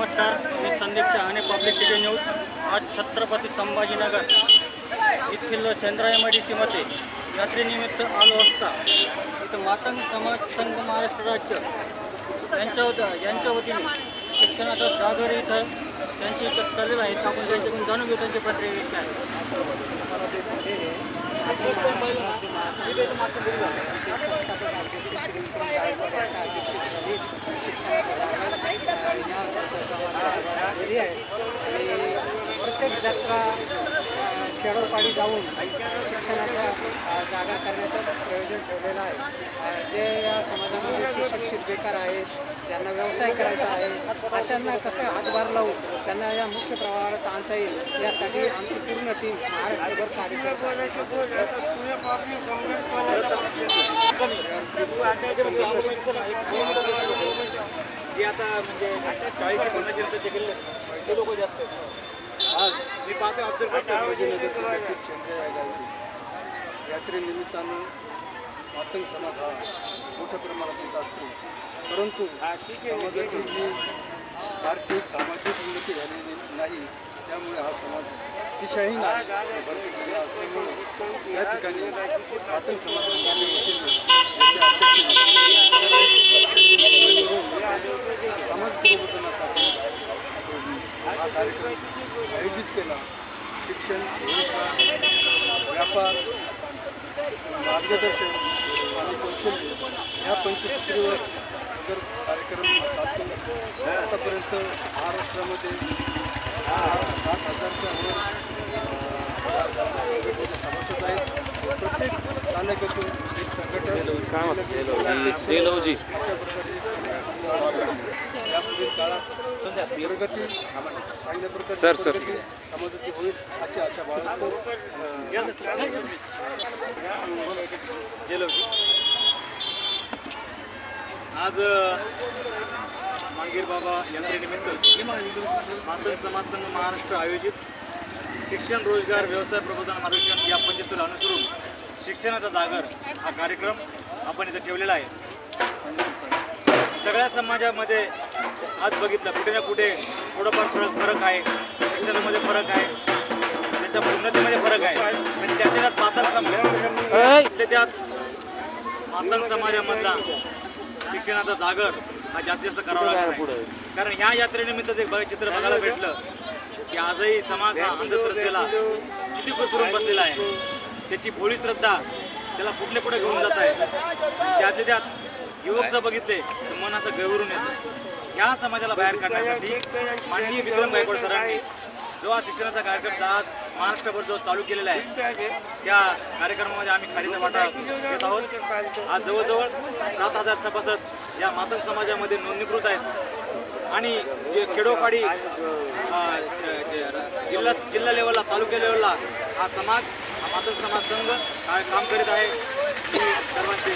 नमस्कार मी Sandeep Shahane public city news. आज छत्रपती संभाजीनगर येथील सेंद्रायमध्ये यात्रेनिमित्त आलो असता. इथं मातंग समाज संघ महाराष्ट्र राज्य यांच्या यांच्या वतीने शिक्षणाचा जागर इथं त्यांची इथं चाललेलं आहे. आपण त्यांच्याकडून जाणून घेऊ त्यांची प्रतिक्रिया काय प्रत्येक जत्रा खेडोपाडी जाऊन शिक्षणाचा जागर करण्याचं प्रयोजन ठेवलेलं आहे. जे या समाजामध्ये सुशिक्षित बेकार आहेत ज्यांना व्यवसाय करायचा आहे अशांना कसं हातभार लावून त्यांना या मुख्य प्रवाहात आणता येईल यासाठी आमची पूर्ण टीम महाराष्ट्रभर कार्यकर्ते जे आता म्हणजे चाळीस पन्नास जे ते लोक जास्त आहेत. मी पाहतो यात्रेनिमित्तानं मातंग समाज हा मोठ्या प्रमाणात येत असतो. परंतु समाजाची जी आर्थिक सामाजिक उन्नती झालेली नाही त्यामुळे हा समाज दिशाहीन आहे. भरपूर गेला असल्यामुळे या ठिकाणी मातंग समाज वतीने याचे अध्यक्ष समाज प्रबोधनासाठी हा कार्यक्रम आयोजित केला. शिक्षण व्यापार मार्गदर्शन आणि कौशल्य या पंचसूत्रीवर जर कार्यक्रम हा आतापर्यंत महाराष्ट्रामध्ये सात हजारच्या वर सभासद आहेत प्रत्येक तालुक्यातून एक संघटन अशा प्रकारे यापुढील काळात प्रगती चांगल्या प्रकारे समाजाची होईल अशी आशा बाळगतो आज मांगीर बाबा यात्रेनिमित्त मासन समाज संघ महाराष्ट्र आयोजित शिक्षण रोजगार व्यवसाय प्रबोधन मार्गदर्शन या पद्धतीला अनुसरून शिक्षणाचा जागर हा कार्यक्रम आपण इथं ठेवलेला आहे. सगळ्या समाजामध्ये आज बघितलं कुठे ना कुठे थोडंफार फरक फरक आहे. शिक्षणामध्ये फरक आहे. त्याच्या उन्नतीमध्ये फरक आहे. आणि त्यातल्या त्यात मातंग समाज त्यात मातंग समाजामधला शिक्षणाचा जागर हा जास्तीत जास्त करावा लागतो कारण ह्या यात्रेनिमित्त बघ- चित्र बघायला भेटलं की आजही समाज हा अंधश्रद्धेला किती कुरकुरून बसलेला आहे. त्याची भोळी श्रद्धा त्याला कुठले कुठे घेऊन जात आहे? म्हणजे त्यातल्या त्यात युवक जर बघितले तर मन असं गैवरून येतं. ह्या समाजाला बाहेर काढण्यासाठी माननीय विक्रम गायकवाड सरांनी जो हा शिक्षणाचा कार्यक्रम आज महाराष्ट्रभर जो चालू केलेला आहे त्या कार्यक्रमामध्ये आम्ही खालीचा वाटा घेत आहोत. आज जवळजवळ सात हजार सभासद या मातंग समाजामध्ये नोंदणीकृत आहेत. आणि जे खेडोपाडी जिल्हा जिल्हा लेवलला तालुका लेवलला हा समाज मातृ समाज संघ काय काम करीत आहे. सर्वांचे